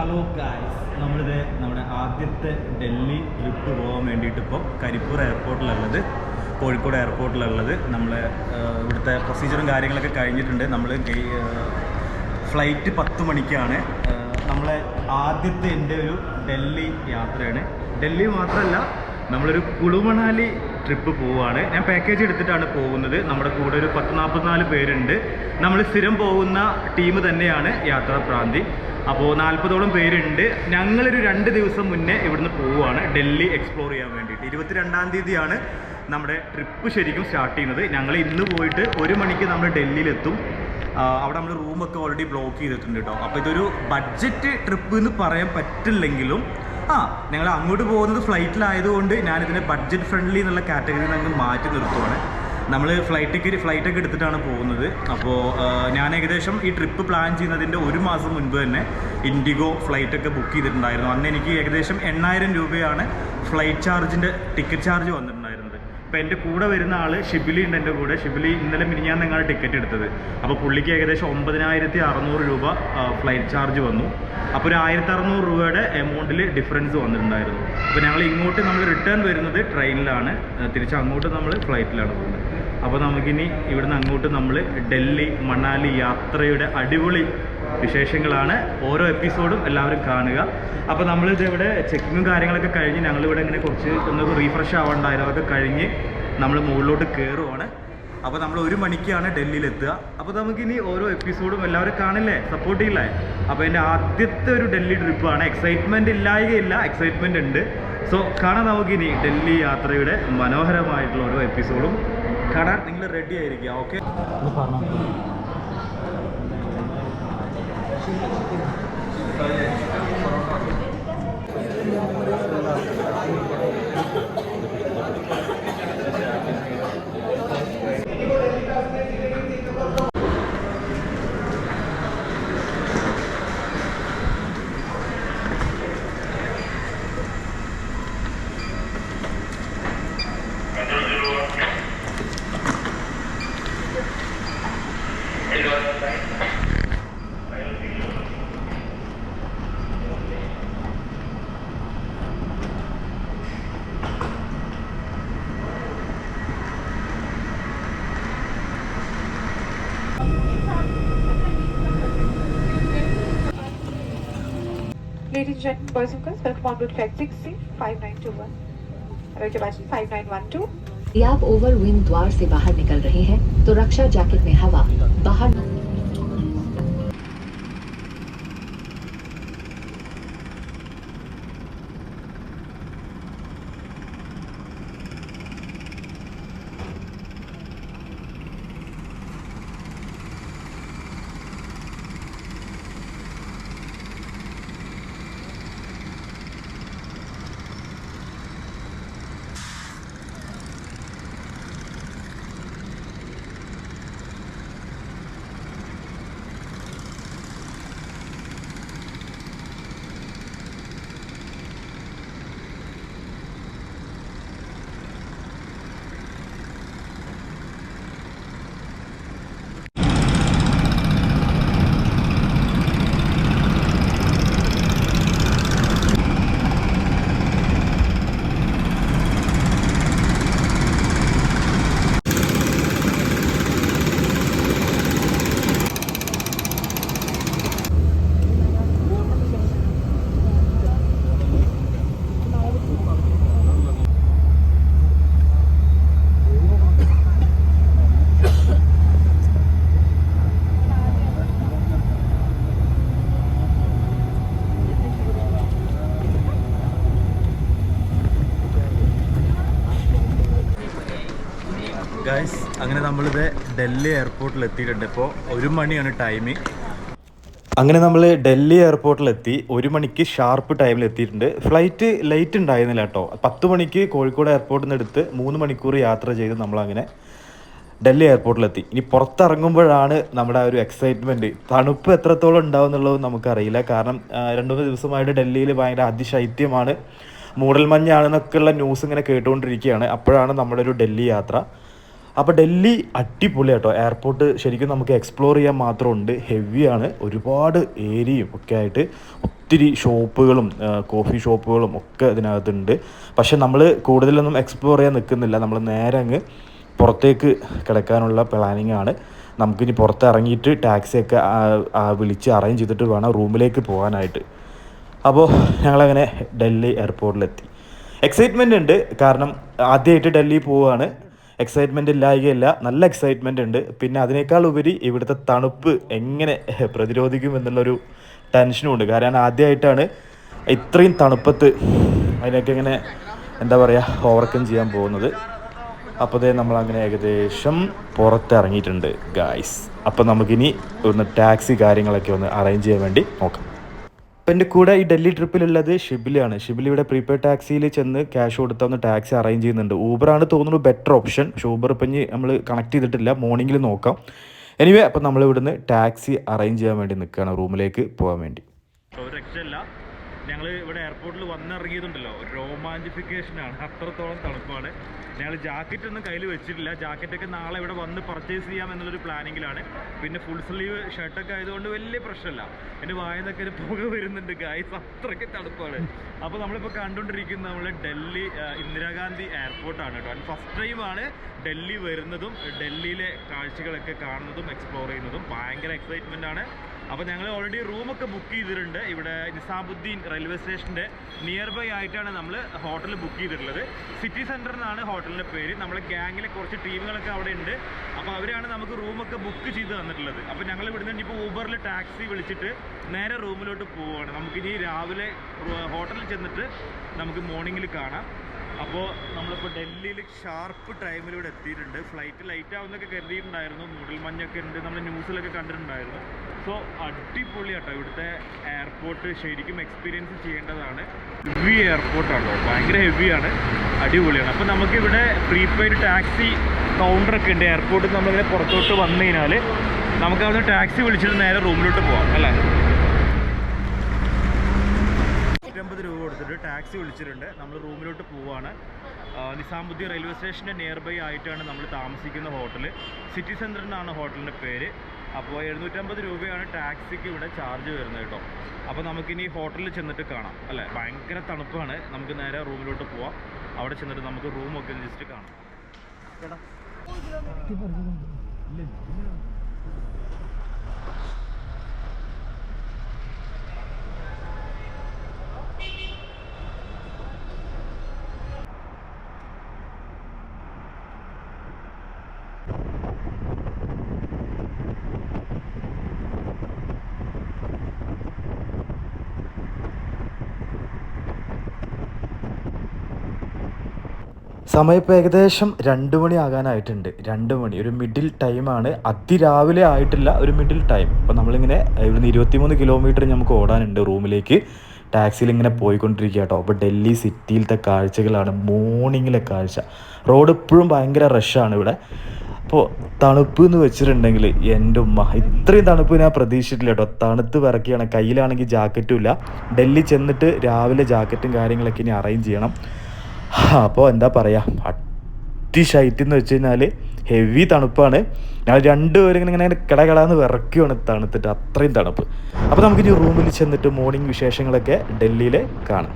Hello guys നമ്മളിത് നമ്മുടെ ആദ്യത്തെ ഡൽഹി ട്രിപ്പ് പോകാൻ വേണ്ടിയിട്ട് ഇപ്പോൾ കരിപ്പൂർ എയർപോർട്ടിലുള്ളത് കോഴിക്കോട് എയർപോർട്ടിലുള്ളത് നമ്മൾ ഇവിടുത്തെ പ്രൊസീജിയറും കാര്യങ്ങളൊക്കെ കഴിഞ്ഞിട്ടുണ്ട്. നമ്മൾ ഫ്ലൈറ്റ് പത്ത് മണിക്കാണ്. നമ്മളെ ആദ്യത്തെ എന്റെ ഒരു ഡൽഹി യാത്രയാണ്. ഡൽഹി മാത്രമല്ല നമ്മളൊരു കുളുമണാലി ട്രിപ്പ് പോവുകയാണ് ഞാൻ പാക്കേജ് എടുത്തിട്ടാണ് പോകുന്നത്. നമ്മുടെ കൂടെ ഒരു പത്ത് നാൽപ്പത്തിനാല് പേരുണ്ട്. നമ്മൾ സ്ഥിരം പോകുന്ന ടീം തന്നെയാണ് യാത്രാ പ്രാന്തി അപ്പോൾ നാൽപ്പതോളം പേരുണ്ട്. ഞങ്ങളൊരു രണ്ട് ദിവസം മുന്നേ ഇവിടുന്ന് പോവുകയാണ്. ഡൽഹി എക്സ്പ്ലോർ ചെയ്യാൻ വേണ്ടിയിട്ട്. ഇരുപത്തിരണ്ടാം തീയതിയാണ് നമ്മുടെ ട്രിപ്പ് ശരിക്കും സ്റ്റാർട്ട് ചെയ്യുന്നത്. ഞങ്ങൾ ഇന്ന് പോയിട്ട് ഒരു മണിക്ക് നമ്മൾ ഡൽഹിയിലെത്തും. അവിടെ നമ്മൾ റൂമൊക്കെ ഓൾറെഡി ബ്ലോക്ക് ചെയ്തിട്ടുണ്ട് കേട്ടോ അപ്പോൾ ഇതൊരു ബഡ്ജറ്റ് ട്രിപ്പ് എന്ന് പറയാൻ പറ്റില്ലെങ്കിലും ആ ഞങ്ങൾ അങ്ങോട്ട് പോകുന്നത് ഫ്ലൈറ്റിലായതുകൊണ്ട് ഞാനിതിനെ ബഡ്ജറ്റ് ഫ്രണ്ട്ലി എന്നുള്ള കാറ്റഗറിയിൽ നിന്ന് മാറ്റി നിർത്തുവാണ്. നമ്മൾ ഫ്ലൈറ്റ് ടിക്കറ്റ് ഫ്ലൈറ്റൊക്കെ എടുത്തിട്ടാണ് പോകുന്നത്. അപ്പോൾ ഞാൻ ഏകദേശം ഈ ട്രിപ്പ് പ്ലാൻ ചെയ്യുന്നതിന്റെ ഒരു മാസം മുൻപ് തന്നെ ഇൻഡിഗോ ഫ്ലൈറ്റൊക്കെ ബുക്ക് ചെയ്തിട്ടുണ്ടായിരുന്നു. അന്ന് എനിക്ക് ഏകദേശം എണ്ണായിരം രൂപയാണ് ഫ്ലൈറ്റ് ചാർജിന്റെ ടിക്കറ്റ് ചാർജ് വന്നിട്ടുണ്ടായിരുന്നത്. അപ്പോൾ എന്റെ കൂടെ വരുന്ന ആൾ ഷിബിലി ഉണ്ട് എന്റെ കൂടെ. ഷിബിലി ഇന്നലെ മിനിഞ്ഞാൻ നിങ്ങൾ ടിക്കറ്റ് എടുത്തത്. അപ്പോൾ പുള്ളിക്ക് ഏകദേശം ഒമ്പതിനായിരത്തി അറുന്നൂറ് രൂപ ഫ്ലൈറ്റ് ചാർജ് വന്നു. അപ്പോൾ ഒരു ആയിരത്തി അറുന്നൂറ് രൂപയുടെ എമൗണ്ടിൽ ഡിഫറൻസ് വന്നിട്ടുണ്ടായിരുന്നു. അപ്പോൾ ഞങ്ങൾ ഇങ്ങോട്ട് നമ്മൾ റിട്ടേൺ വരുന്നത് ട്രെയിനിലാണ് തിരിച്ച് അങ്ങോട്ട് നമ്മൾ ഫ്ലൈറ്റിലാണ് പോകുന്നത്. അപ്പോൾ നമുക്കിനി ഇവിടുന്ന് അങ്ങോട്ട് നമ്മൾ ഡൽഹി മണാലി യാത്രയുടെ അടിപൊളി വിശേഷങ്ങളാണ് ഓരോ എപ്പിസോഡും എല്ലാവരും കാണുക. അപ്പോൾ നമ്മളിത് ഇവിടെ ചെക്കിങ്ങും കാര്യങ്ങളൊക്കെ കഴിഞ്ഞ് ഞങ്ങളിവിടെ ഇങ്ങനെ കുറച്ച് ഒന്ന് റീഫ്രഷ് ആവാണ്ടായിരുന്നു അതൊക്കെ കഴിഞ്ഞ് നമ്മൾ മുകളിലോട്ട് കയറുവാണ് അപ്പോൾ നമ്മൾ ഒരു മണിക്കാണ് ഡൽഹിയിൽ എത്തുക അപ്പോൾ നമുക്കിനി ഓരോ എപ്പിസോഡും എല്ലാവരും കാണില്ലേ? സപ്പോർട്ട് ചെയ്യില്ലേ? അപ്പോൾ എന്റെ ആദ്യത്തെ ഒരു ഡൽഹി ട്രിപ്പാണ് എക്സൈറ്റ്മെന്റ് ഇല്ലായകയില്ല എക്സൈറ്റ്മെന്റ് ഉണ്ട്. സോ കാണാം നമുക്കിനി ഡൽഹി യാത്രയുടെ മനോഹരമായിട്ടുള്ള ഓരോ എപ്പിസോഡും. കാണാൻ നിങ്ങൾ റെഡി ആയിരിക്കുക okay Ladies and gentlemen, boys and girls, welcome on board flight 6C 5921. Reservation 5912. यदि आप ओवर विंड द्वार से बाहर निकल रहे हैं तो रक्षा जैकेट में हवा बाहर അങ്ങനെ നമ്മളിത് ഡൽഹി എയർപോർട്ടിൽ എത്തിയിട്ടുണ്ട് ഇപ്പോൾ ഒരു മണിയാണ് ടൈമിങ് അങ്ങനെ നമ്മൾ ഡൽഹി എയർപോർട്ടിലെത്തി ഒരു മണിക്ക് ഷാർപ്പ് ടൈമിൽ എത്തിയിട്ടുണ്ട് ഫ്ലൈറ്റ് ലേറ്റ് ഉണ്ടായിരുന്നില്ല കേട്ടോ. പത്ത് മണിക്ക് കോഴിക്കോട് എയർപോർട്ടിൽ നിന്ന് എടുത്ത് മൂന്ന് മണിക്കൂർ യാത്ര ചെയ്ത് നമ്മളങ്ങനെ ഡൽഹി എയർപോർട്ടിലെത്തി ഇനി പുറത്തിറങ്ങുമ്പോഴാണ് നമ്മുടെ ആ ഒരു എക്സൈറ്റ്മെന്റ് തണുപ്പ് എത്രത്തോളം ഉണ്ടാവും എന്നുള്ളത് നമുക്കറിയില്ല. കാരണം രണ്ടു മൂന്ന് ദിവസമായിട്ട് ഡൽഹിയിൽ ഭയങ്കര അതിശൈത്യമാണ്. മൂടൽമഞ്ഞാണെന്നൊക്കെയുള്ള ന്യൂസ് ഇങ്ങനെ കേട്ടുകൊണ്ടിരിക്കുകയാണ്. അപ്പോഴാണ് നമ്മുടെ ഒരു ഡൽഹി യാത്ര. അപ്പോൾ ഡൽഹി അടിപൊളി കേട്ടോ എയർപോർട്ട് ശരിക്കും നമുക്ക് എക്സ്പ്ലോർ ചെയ്യാൻ മാത്രമുണ്ട്. ഹെവിയാണ് ഒരുപാട് ഏരിയയും ഒക്കെ ആയിട്ട് ഒത്തിരി ഷോപ്പുകളും കോഫി ഷോപ്പുകളും ഒക്കെ ഇതിനകത്തുണ്ട്. പക്ഷെ നമ്മൾ കൂടുതലൊന്നും എക്സ്പ്ലോർ ചെയ്യാൻ നിൽക്കുന്നില്ല നമ്മൾ നേരെ അങ്ങ് പുറത്തേക്ക് കിടക്കാനുള്ള പ്ലാനിങ് ആണ്. നമുക്കിനി പുറത്ത് ഇറങ്ങിയിട്ട് ടാക്സിയൊക്കെ വിളിച്ച് അറേഞ്ച് ചെയ്തിട്ട് വേണം റൂമിലേക്ക് പോകാനായിട്ട്. അപ്പോൾ ഞങ്ങളങ്ങനെ ഡൽഹി എയർപോർട്ടിലെത്തി എക്സൈറ്റ്മെന്റ് ഉണ്ട്. കാരണം ആദ്യമായിട്ട് ഡൽഹി പോവുകയാണ് എക്സൈറ്റ്മെന്റ് ഇല്ലായകയല്ല നല്ല എക്സൈറ്റ്മെന്റ് ഉണ്ട്. പിന്നെ അതിനേക്കാൾ ഉപരി ഇവിടുത്തെ തണുപ്പ് എങ്ങനെ പ്രതിരോധിക്കും എന്നുള്ളൊരു ടെൻഷനും ഉണ്ട്. കാരണം ആദ്യമായിട്ടാണ് ഇത്രയും തണുപ്പത്ത് അതിനൊക്കെ ഇങ്ങനെ എന്താ പറയുക ഓവർകം ചെയ്യാൻ പോകുന്നത്. അപ്പോൾ ദേ നമ്മളങ്ങനെ ഏകദേശം പുറത്തിറങ്ങിയിട്ടുണ്ട് ഗായ്സ് അപ്പോൾ നമുക്കിനി ഒന്ന് ടാക്സി കാര്യങ്ങളൊക്കെ ഒന്ന് അറേഞ്ച് ചെയ്യാൻ വേണ്ടി നോക്കാം. അപ്പം എന്റെ കൂടെ ഈ ഡൽഹി ട്രിപ്പിലുള്ളത് ഷിബിലാണ്. ഷിബിലി ഇവിടെ പ്രീപെയ്ഡ് ടാക്സിയിൽ ചെന്ന് ക്യാഷ് കൊടുത്ത ഒന്ന് ടാക്സി അറേഞ്ച് ചെയ്യുന്നുണ്ട്. ഊബറാണ് തോന്നുന്നു ബെറ്റർ ഓപ്ഷൻ പക്ഷേ ഊബർ ഇപ്പം നമ്മൾ കണക്ട് ചെയ്തിട്ടില്ല. മോർണിംഗിൽ നോക്കാം. എനിവേ അപ്പം നമ്മൾ ഇവിടുന്ന് ടാക്സി അറേഞ്ച് ചെയ്യാൻ വേണ്ടി നിൽക്കുകയാണ്. റൂമിലേക്ക് പോകാൻ വേണ്ടി. ഞങ്ങൾ ഇവിടെ എയർപോർട്ടിൽ വന്നിറങ്ങിയതുണ്ടല്ലോ. രോമാഞ്ചിഫിക്കേഷനാണ് അത്രത്തോളം തണുപ്പാണ്. ഞങ്ങൾ ജാക്കറ്റ് ഒന്നും കയ്യിൽ വെച്ചിട്ടില്ല. ജാക്കറ്റൊക്കെ നാളെ ഇവിടെ വന്ന് പർച്ചേസ് ചെയ്യാം എന്നുള്ളൊരു പ്ലാനിങ്ങിലാണ് പിന്നെ ഫുൾ സ്ലീവ് ഷർട്ടൊക്കെ ആയതുകൊണ്ട് വലിയ പ്രശ്നമില്ല എന്റെ വായനൊക്കെ ഒരു പുക വരുന്നുണ്ട് ഗായ്സ് അത്രയ്ക്ക് തണുപ്പാണ്. അപ്പോൾ നമ്മളിപ്പോൾ കണ്ടുകൊണ്ടിരിക്കുന്ന നമ്മൾ ഡൽഹി ഇന്ദിരാഗാന്ധി എയർപോർട്ടാണ് കേട്ടോ. ഫസ്റ്റ് ടൈമാണ് ഡൽഹി വരുന്നതും ഡൽഹിയിലെ കാഴ്ചകളൊക്കെ കാണുന്നതും എക്സ്പ്ലോർ ചെയ്യുന്നതും. ഭയങ്കര എക്സൈറ്റ്മെന്റ് ആണ്. അപ്പോൾ ഞങ്ങൾ ഓൾറെഡി റൂമൊക്കെ ബുക്ക് ചെയ്തിട്ടുണ്ട്. ഇവിടെ നിസാമുദ്ദീൻ റെയിൽവേ സ്റ്റേഷന്റെ നിയർ ബൈ ആയിട്ടാണ് നമ്മൾ ഹോട്ടൽ ബുക്ക് ചെയ്തിട്ടുള്ളത്. സിറ്റി സെന്റർ എന്നാണ് ഹോട്ടലിന്റെ പേര്. നമ്മളെ ഗ്യാങ്ങിലെ കുറച്ച് ടീമുകളൊക്കെ അവിടെ ഉണ്ട്. അപ്പോൾ അവരാണ് നമുക്ക് റൂമൊക്കെ ബുക്ക് ചെയ്ത് തന്നിട്ടുള്ളത്. അപ്പോൾ ഞങ്ങൾ ഇവിടുന്ന് ഇപ്പോൾ ഊബറിൽ ടാക്സി വിളിച്ചിട്ട് നേരെ റൂമിലോട്ട് പോവുകയാണ് നമുക്കിനി രാവിലെ ഹോട്ടലിൽ ചെന്നിട്ട് നമുക്ക് മോർണിംഗിൽ കാണാം. അപ്പോൾ നമ്മളിപ്പോൾ ഡൽഹിയിൽ ഷാർപ്പ് ടൈമിൽ ഇവിടെ എത്തിയിട്ടുണ്ട്. Flight light ആവുന്നൊക്കെ കരുതിയിട്ടുണ്ടായിരുന്നു. മൂടൽമഞ്ഞൊക്കെ ഉണ്ട്. നമ്മൾ ന്യൂസിലൊക്കെ കണ്ടിട്ടുണ്ടായിരുന്നു. സോ അടിപൊളിയാട്ടോ ഇവിടുത്തെ എയർപോർട്ട് ശരിക്കും എക്സ്പീരിയൻസ് ചെയ്യേണ്ടതാണ്. ഹെവി എയർപോർട്ടാണോ ഭയങ്കര ഹെവിയാണ് അടിപൊളിയാണ്. അപ്പോൾ നമുക്കിവിടെ പ്രീപെയ്ഡ് ടാക്സി കൗണ്ടറൊക്കെ ഉണ്ട്. എയർപോർട്ടിൽ നമ്മളിങ്ങനെ പുറത്തോട്ട് വന്നു കഴിഞ്ഞാൽ നമുക്ക് അവിടെ ടാക്സി വിളിച്ചിട്ട് നേരെ റൂമിലോട്ട് പോകാം അല്ലേ? ടാക്സി വിളിച്ചിട്ടുണ്ട്. നമ്മൾ റൂമിലോട്ട് ആ, നിസാമുദ്ദീൻ റെയിൽവേ സ്റ്റേഷന്റെ നിയർ ബൈ ആയിട്ടാണ് നമ്മൾ താമസിക്കുന്ന ഹോട്ടൽ സിറ്റി സെന്റർ എന്നാണ് ഹോട്ടലിന്റെ പേര്. അപ്പോൾ എഴുന്നൂറ്റമ്പത് രൂപയാണ് ടാക്സിക്ക് ഇവിടെ ചാർജ് വരുന്നത് കേട്ടോ. അപ്പോൾ നമുക്കിനി ഹോട്ടലിൽ ചെന്നിട്ട് കാണാം അല്ലേ? ഭയങ്കര തണുപ്പാണ്. നമുക്ക് നേരെ റൂമിലോട്ട് പോവാം. അവിടെ ചെന്നിട്ട് നമുക്ക് റൂമൊക്കെ ജസ്റ്റ് കാണാം. ചേട്ടാ സമയം ഇപ്പോൾ ഏകദേശം രണ്ട് മണി ആകാനായിട്ടുണ്ട്. രണ്ട് മണി. ഒരു മിഡിൽ ടൈമാണ് അതിരാവിലെ ആയിട്ടില്ല ഒരു മിഡിൽ ടൈം അപ്പോൾ നമ്മളിങ്ങനെ ഇവിടുന്ന് ഇരുപത്തിമൂന്ന് കിലോമീറ്റർ നമുക്ക് ഓടാനുണ്ട് റൂമിലേക്ക്. ടാക്സിയിൽ ഇങ്ങനെ പോയിക്കൊണ്ടിരിക്കുക കേട്ടോ. അപ്പോൾ ഡൽഹി സിറ്റിയിലത്തെ കാഴ്ചകളാണ് മോർണിംഗിലെ കാഴ്ച. റോഡ് ഇപ്പോഴും ഭയങ്കര റഷാണ് ഇവിടെ. അപ്പോൾ തണുപ്പ് എന്ന് വെച്ചിട്ടുണ്ടെങ്കിൽ എന്റെ ഉമ്മ ഇത്രയും തണുപ്പ് ഞാൻ പ്രതീക്ഷിച്ചിട്ടില്ല കേട്ടോ. തണുത്ത് വിറക്കുകയാണ് കയ്യിലാണെങ്കിൽ ജാക്കറ്റും ഇല്ല. ഡൽഹി ചെന്നിട്ട് രാവിലെ ജാക്കറ്റും കാര്യങ്ങളൊക്കെ ഇനി അറേഞ്ച് ചെയ്യണം. അപ്പോൾ എന്താ പറയുക അട്ടിശൈറ്റ് എന്ന് വെച്ച് കഴിഞ്ഞാൽ ഹെവി തണുപ്പാണ്. ഞങ്ങൾ രണ്ടുപേരും ഇങ്ങനെ ഇങ്ങനെ കിടകിടാന്ന് വിറക്കുകയാണ് തണുത്തിട്ട് അത്രയും തണുപ്പ്. അപ്പോൾ നമുക്കിനി റൂമിൽ ചെന്നിട്ട് മോർണിംഗ് വിശേഷങ്ങളൊക്കെ ഡൽഹിയിൽ കാണാം.